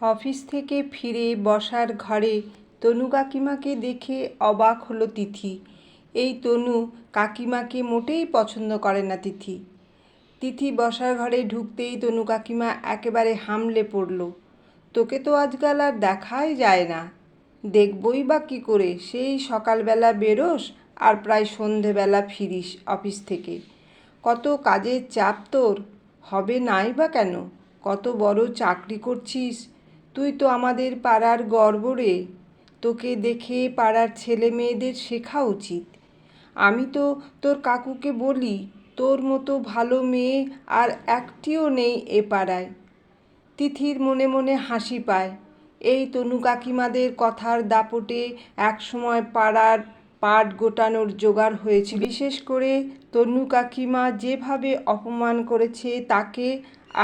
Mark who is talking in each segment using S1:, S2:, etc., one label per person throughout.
S1: Office থেকে ফিরে বসার ঘরে তনু কাকিমাকে দেখে অবাক হলো তিথি। এই তনু কাকিমাকে মোটেই পছন্দ করে না তিথি। তিথি বসার ঘরে ঢুকতেই তনু কাকিমা একেবারে হামলে পড়ল। তোকে তো আজকাল আর দেখাই যায় না। দেখবই বা কী করে? সেই সকালবেলা বেরোস আর প্রায় সন্ধেবেলা ফিরিস অফিস থেকে। কত কাজের চাপ তোর? হবে নাই বা কেন? কত বড় চাকরি করছিস? তুই তো আমাদের পাড়ার গর্ব রে। তোকে দেখে পাড়ার ছেলে মেয়েদের শেখা উচিত। আমি তো তোর কাকুকে বলি, তোর মতো ভালো মেয়ে আর একটিও নেই এ পাড়ায়। তিথির মনে মনে হাসি পায়। এই তনু কাকিমাদের কথার দাপটে একসময় পাড়ার পাট গোটানোর জোগাড় হয়েছে বিশেষ করে তনু কাকিমা যেভাবে অপমান করেছে তাকে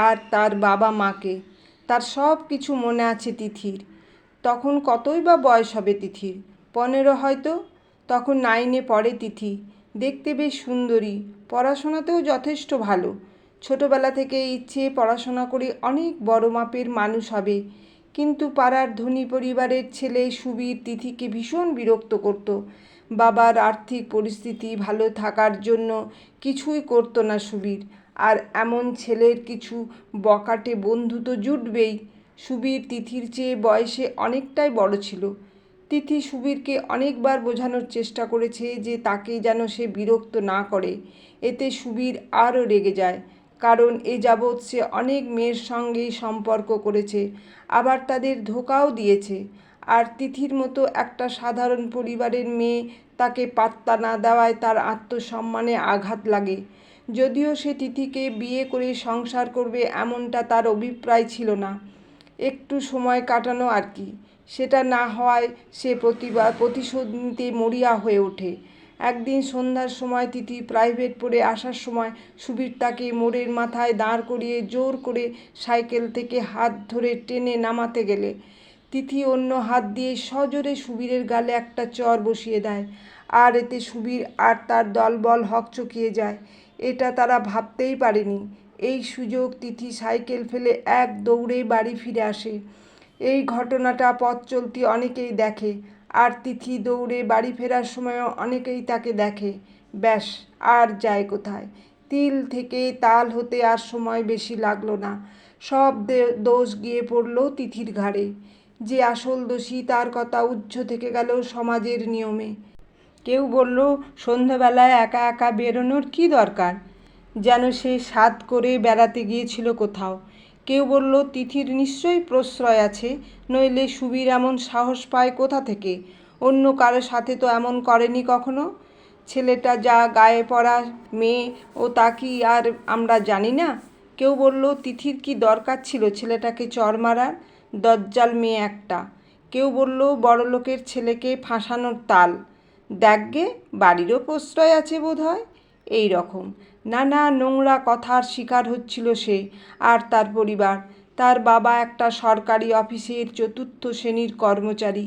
S1: আর তার বাবা মাকে। তার সব কিছু মনে আছে তিথির। তখন কতই বা বয়স হবে তিথির? পনেরো হয়তো? তখন নাইনে পড়ে তিথি। দেখতে বেশ সুন্দরী। পড়াশোনাতেও যথেষ্ট ভালো। ছোটবেলা থেকে ইচ্ছে পড়াশোনা করে অনেক বড় মাপের মানুষ হবে। কিন্তু পাড়ার ধনী পরিবারের ছেলে সুবীর তিথিকে ভীষণ বিরক্ত করত। বাবার আর্থিক পরিস্থিতি ভালো থাকার জন্য কিছুই করতো না সুবীর। আর এমন ছেলের কিছু বকাটে বন্ধু তো জুটবেই। সুবীর তিথির চেয়ে বয়সে অনেকটাই বড় ছিল। তিথি সুবীরকে অনেকবার বোঝানোর চেষ্টা করেছে যে তাকে যেন সে বিরক্ত না করে। এতে সুবীর আরও রেগে যায়, কারণ এ যাবৎ সে অনেক মেয়ের সঙ্গেই সম্পর্ক করেছে, আবার তাদের ধোকাও দিয়েছে। আর তিথির মতো একটা সাধারণ পরিবারের মেয়ে তাকে পাত্তা না দেওয়ায় তার আত্মসম্মানে আঘাত লাগে। যদিও সে তিথিকে বিয়ে করে সংসার করবে এমনটা তার অভিপ্রায় ছিল না। একটু সময় কাটানো আর কি। সেটা না হওয়ায় সে প্রতিবার প্রতিশোধ নিতে মরিয়া হয়ে ওঠে। একদিন সন্ধ্যার সময় তিথি প্রাইভেট পড়ে আসার সময় সুবীর তাকে মোড়ের মাথায় দাঁড় করিয়ে জোর করে সাইকেল থেকে হাত ধরে টেনে নামাতে গেলে। তিথি অন্য হাত দিয়ে সজোরে সুবীরের গালে একটা চর বসিয়ে দেয়। আর এতে সুবীর আর তার দলবল হকচকিয়ে যায়। এটা তারা ভাবতেই পারেনি। এই সুযোগ তিথি সাইকেল ফেলে এক দৌড়ে বাড়ি ফিরে আসে। এই ঘটনাটা পথ চলতি অনেকেই দেখে, আর তিথি দৌড়ে বাড়ি ফেরার সময়ও অনেকেই তাকে দেখে। ব্যাস, আর যায় কোথায়? তিল থেকে তাল হতে আর সময় বেশি লাগল না। সব দোষ গিয়ে পড়ল তিথির ঘাড়ে। যে আসল দোষী তার কথা উজ্জ্ব থেকে গেল সমাজের নিয়মে। কেউ বলল, সন্ধ্যাবেলায় একা একা বেরোনোর কী দরকার? যেন সে সাদ করে বেড়াতে গিয়েছিল কোথাও। কেউ বলল, তিথির নিশ্চয়ই প্রশ্রয় আছে, নইলে সুবীর এমন সাহস পায় কোথা থেকে? অন্য কারও সাথে তো এমন করেনি কখনো? ছেলেটা যা গায়ে পড়া মেয়ে, ও তা কি আর আমরা জানি না? কেউ বলল, তিথির কি দরকার ছিল ছেলেটাকে চর মারার? দজ্জাল মেয়ে একটা। কেউ বলল, বড়লোকের ছেলেকে ফাঁসানোর তাল। দেখগে বাড়িরও প্রশ্রয় আছে বোধ হয় এই রকম। নানা নোংরা কথার শিকার হচ্ছিল সে আর তার পরিবার। তার বাবা একটা সরকারি অফিসের চতুর্থ শ্রেণির কর্মচারী।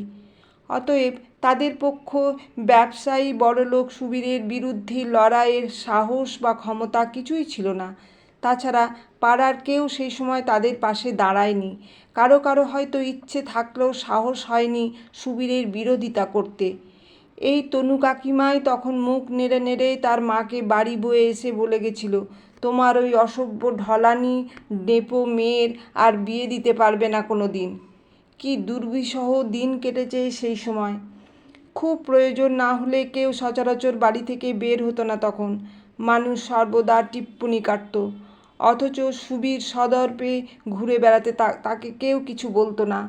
S1: অতএব তাদের পক্ষ ব্যবসায়ী বড়লোক সুবীরের বিরুদ্ধে লড়াইয়ের সাহস বা ক্ষমতা কিছুই ছিল না। তাছাড়া পাড়ার কেউ সেই সময় তাদের পাশে দাঁড়ায়নি। কারও কারও হয়তো ইচ্ছে থাকলেও সাহস হয়নি সুবীরের বিরোধিতা করতে। এই তনু কাকিমাই তখন মুখ নেড়ে নেড়ে তার মাকে বাড়ি বয়ে এসে বলে গেছিল, তোমার ওই অসভ্য ঢলানি ডেপো মেয়ের আর বিয়ে দিতে পারবে না কোনো দিন কি দুর্বিষহ দিন কেটেছে সেই সময়। খুব প্রয়োজন না হলে কেউ সচরাচর বাড়ি থেকে বের হতো না তখন। মানুষ সর্বদা টিপ্পনি কাটত। অথচ সুবীর সদর্পে ঘুরে বেড়াতে তাকে কেউ কিছু বলতো না।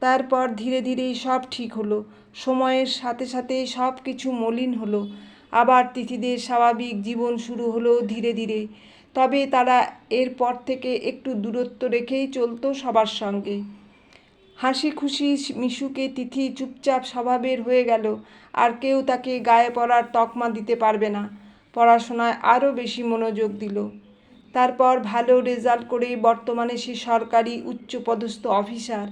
S1: তারপর ধীরে ধীরেই সব ঠিক হলো। সময়ের সাথে সাথে সব কিছু মলিন হলো। আবার তিথিদের স্বাভাবিক জীবন শুরু হলো ধীরে ধীরে। তবে তারা এরপর থেকে একটু দূরত্ব রেখেই চলতো সবার সঙ্গে। হাসি খুশি মিশুকে তিথি চুপচাপ স্বভাবের হয়ে গেল। আর কেউ তাকে গায়ে পড়ার তকমা দিতে পারবে না। পড়াশোনায় আরও বেশি মনোযোগ দিল। তারপর ভালো রেজাল্ট করে বর্তমানে সে সরকারি উচ্চপদস্থ অফিসার।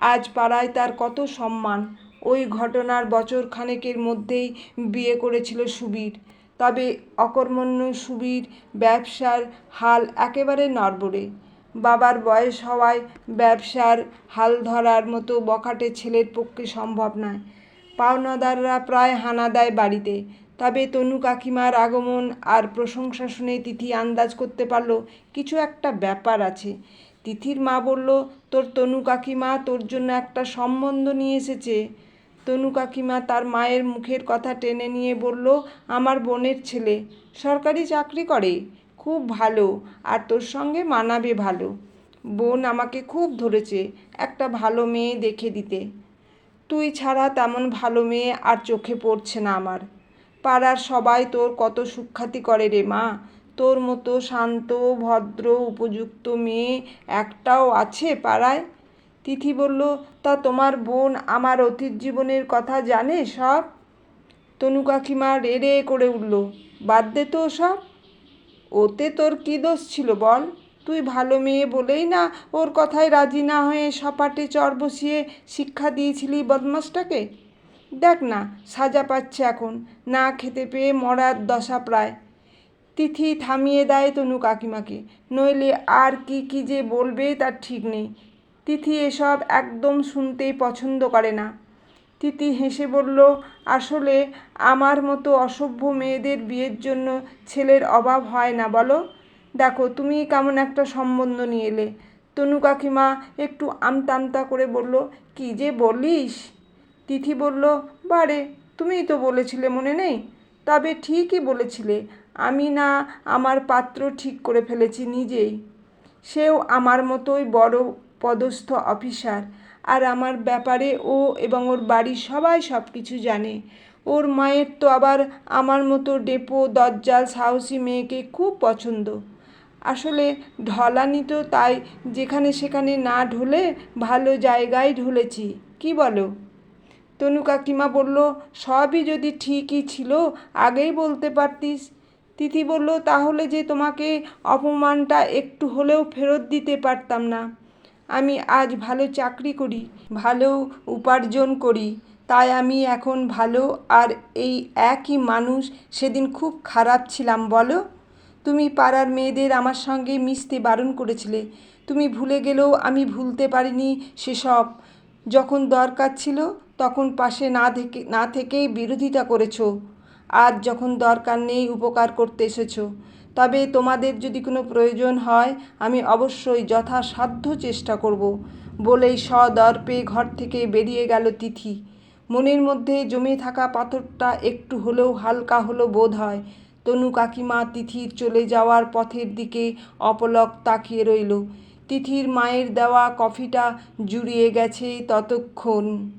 S1: আজ পাড়ায় তার কত সম্মান। ওই ঘটনার বছর খানেকের মধ্যেই বিয়ে করেছিল সুবীর। তবে অকর্মণ্য সুবীর ব্যবসার হাল একেবারে নড়বড়ে। বাবার বয়স হওয়ায় ব্যবসার হাল ধরার মতো বখাটে ছেলের পক্ষে সম্ভব নয়। পাওনাদাররা প্রায় হানা দেয় বাড়িতে। তবে তনু কাকিমার আগমন আর প্রশংসা শুনে তিথি আন্দাজ করতে পারল, কিছু একটা ব্যাপার আছে। তিথির মা বলল, তোর তনু কাকিমা তোর জন্য একটা সম্বন্ধ নিয়ে এসেছে। তনু কাকিমা তার মায়ের মুখের কথা টেনে নিয়ে বলল, আমার বোনের ছেলে, সরকারি চাকরি করে, খুব ভালো, আর তোর সঙ্গে মানাবে ভালো। বোন আমাকে খুব ধরেছে, একটা ভালো মেয়ে দেখে দিতে। তুই ছাড়া তেমন ভালো মেয়ে আর চোখে পড়ছে না আমার। পাড়ার সবাই তোর কত সুখ্যাতি করে রে মা। তোর মতো শান্ত, ভদ্র, উপযুক্ত মেয়ে একটাও আছে পাড়ায়? তিথি বলল, তা তোমার বোন আমার অতীত জীবনের কথা জানে সব? তনু কাকিমা রে রে করে উঠল, বাদ দে তো সব। ওতে তোর কী দোষ ছিল বল? তুই ভালো মেয়ে বলেই না ওর কথায় রাজি না হয়ে সপাটে চর বসিয়ে শিক্ষা দিয়েছিলি বদমাসটাকে? দেখ না, সাজা পাচ্ছে এখন, না খেতে পেয়ে মরার দশা প্রায়। তিথি থামিয়ে দেয় তনু কাকিমাকে। নইলে আর কি কি যে বলবে তার ঠিক নেই। তিথি এসব একদম শুনতেই পছন্দ করে না। তিথি হেসে বলল, আসলে আমার মতো অসভ্য মেয়েদের বিয়ের জন্য ছেলের অভাব হয় না, বলো। দেখো, তুমি কেমন একটা সম্বন্ধ নিয়ে এলে। তনু কাকিমা একটু আমতা আমতা করে বলল, কি যে বলিস? তিথি বলল, বারে, তুমিই তো বলেছিলে মনে নেই? তবে ঠিকই বলেছিলে। আমি না আমার পাত্র ঠিক করে ফেলেছি নিজেই। সেও আমার মতোই বড় পদস্থ অফিসার। আর আমার ব্যাপারে ও এবং ওর বাড়ির সবাই সব কিছু জানে। ওর মায়ের তো আবার আমার মতো ডেপো দজ্জাল সাহসী মেয়েকে খুব পছন্দ। আসলে ঢলানি তো তাই যেখানে সেখানে না ঢলে ভালো জায়গায় ঢলেছি, কি বলো? তনু কাকিমা বলল, সবই যদি ঠিকই ছিল, আগেই বলতে পারতিস। তিথি বলল, তাহলে যে তোমাকে অপমানটা একটু হলেও ফেরত দিতে পারতাম না। আমি আজ ভালো চাকরি করি, ভালো উপার্জন করি, তাই আমি এখন ভালো আর এই একই মানুষ সেদিন খুব খারাপ ছিলাম, বলো। তুমি পাড়ার মেয়েদের আমার সঙ্গে মিশতে বারণ করেছিলে। তুমি ভুলে গেলেও আমি ভুলতে পারিনি সেসব। যখন দরকার ছিল, তখন পাশে না থেকে, না থেকেই বিরোধিতা করেছ। আজ যখন দরকার নেই উপকার করতে এসেছ, তবে তোমাদের যদি কোনো প্রয়োজন হয়, আমি অবশ্যই যথাসাধ্য চেষ্টা করব, বলেই সদর্পে ঘর থেকে বেরিয়ে গেল তিথি। মনের মধ্যে জমে থাকা পাথরটা একটু হলেও হালকা হলো বোধ হয়। তনু কাকিমা তিথির চলে যাওয়ার পথের দিকে অপলক তাকিয়ে রইল। তিথির মায়ের দেওয়া কফিটা জুড়িয়ে গেছে ততক্ষণ।